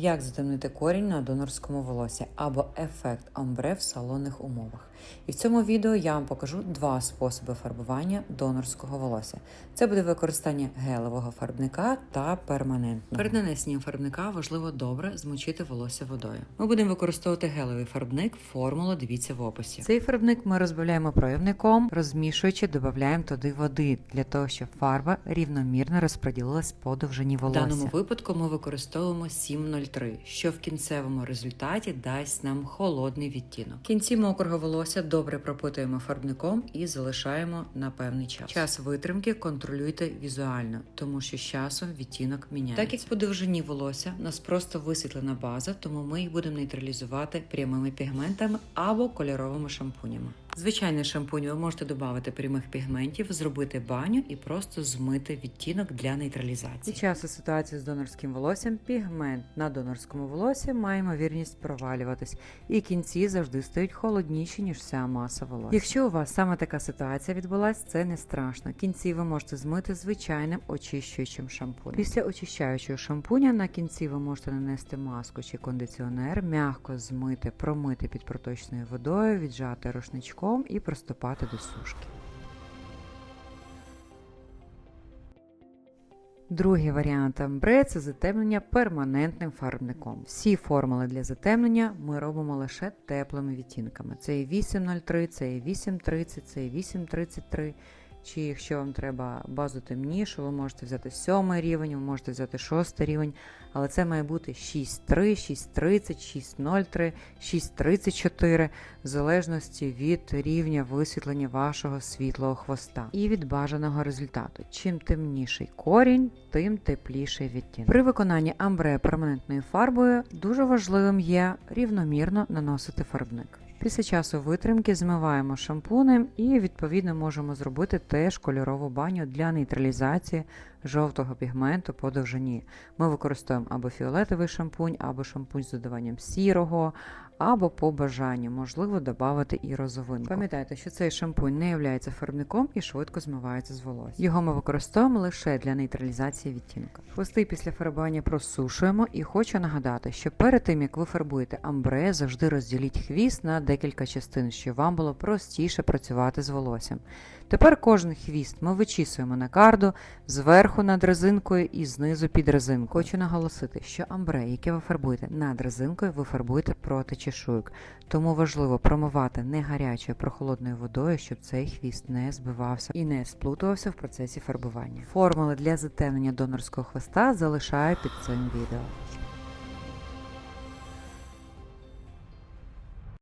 Як затемнити корінь на донорському волосі або ефект омбре в салонних умовах. І в цьому відео я вам покажу два способи фарбування донорського волосся. Це буде використання гелевого фарбника та перманентного. Перед нанесенням фарбника важливо добре змочити волосся водою. Ми будемо використовувати гелевий фарбник. Формулу дивіться в описі. Цей фарбник ми розбавляємо проявником, розмішуючи, додаємо туди води для того, щоб фарба рівномірно розподілилась по довжині волосся. В даному випадку ми використовуємо 703, що в кінцевому результаті дасть нам холодний відтінок. Кінці мокрого волосся добре пропитуємо фарбником і залишаємо на певний час. Час витримки контролюйте візуально, тому що з часом відтінок міняється. Так як по волосся у нас просто висвітлена база, тому ми їх будемо нейтралізувати прямими пігментами або кольоровими шампунями. Звичайний шампунь ви можете додати прямих пігментів, зробити баню і просто змити відтінок для нейтралізації. Під час ситуації з донорським волоссям пігмент на донорському волосі має ймовірність провалюватись, і кінці завжди стають холодніші, ніж вся маса волосся. Якщо у вас саме така ситуація відбулась, це не страшно. Кінці ви можете змити звичайним очищуючим шампунем. Після очищаючого шампуня на кінці ви можете нанести маску чи кондиціонер, м'яко змити, промити під проточною водою, віджати рушничком і приступати до сушки. Другий варіант амбре це затемнення перманентним фарбником. Всі формули для затемнення ми робимо лише теплими відтінками. Це і 803, це і 830, це і 833. Чи якщо вам треба базу темнішу, ви можете взяти сьомий рівень, ви можете взяти шостий рівень, але це має бути 6.3, 6.30, 6.03, 6.34, в залежності від рівня висвітлення вашого світлого хвоста і від бажаного результату. Чим темніший корінь, тим тепліший відтінок. При виконанні амбре перманентною фарбою дуже важливим є рівномірно наносити фарбник. Після часу витримки змиваємо шампунем і відповідно можемо зробити теж кольорову баню для нейтралізації жовтого пігменту по довжині. Ми використовуємо або фіолетовий шампунь, або шампунь з додаванням сірого, або по бажанню, можливо, додати і розовинку. Пам'ятайте, що цей шампунь не є фарбником і швидко змивається з волосся. Його ми використовуємо лише для нейтралізації відтінка. Хвости після фарбування просушуємо і хочу нагадати, що перед тим як ви фарбуєте амбре, завжди розділіть хвіст на декілька частин, щоб вам було простіше працювати з волоссям. Тепер кожен хвіст ми вичісуємо на карду зверху над резинкою і знизу під резинкою. Хочу наголосити, що амбре, яке ви фарбуєте над резинкою, ви фарбуєте проти чешуйок. Тому важливо промивати не гарячою прохолодною водою, щоб цей хвіст не збивався і не сплутувався в процесі фарбування. Формули для затемнення донорського хвоста залишаю під цим відео.